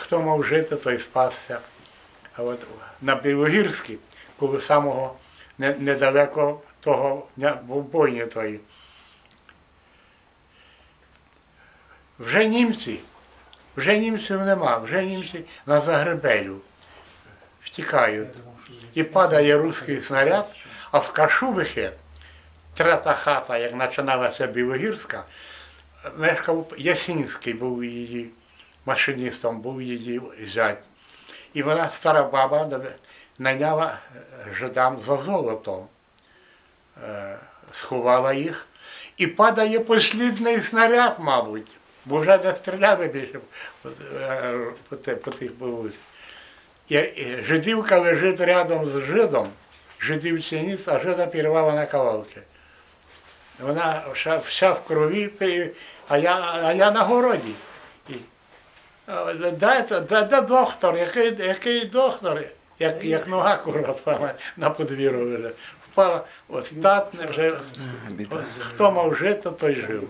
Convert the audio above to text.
хто мав жити, той спасся. А от на Білогірській, коли самого недалеко того був бойні тої. Вже німці, вже німців нема, вже німці на Загребелю втікають. І падає руський снаряд, а в Кашубихі, трета хата, як починалася Білогірська, мешкав Ясінський, був її машиністом, був її зять. І вона, стара баба, наняла е, жидам за золотом, Е, сховала їх. І падає послідний снаряд, мабуть, бо вже не стріляли більше е, по, тих і жидівка лежить рядом з жидом, жидівці ніц, а жида пірвала на кавалки. Вона вся в крові, а я, а я на городі. І, «О, Дайте, де, де доктор, який, який доктор, як, як нога курва впала на подвір'ю вже. Впала остатне вже. Хто мав жити, той жив.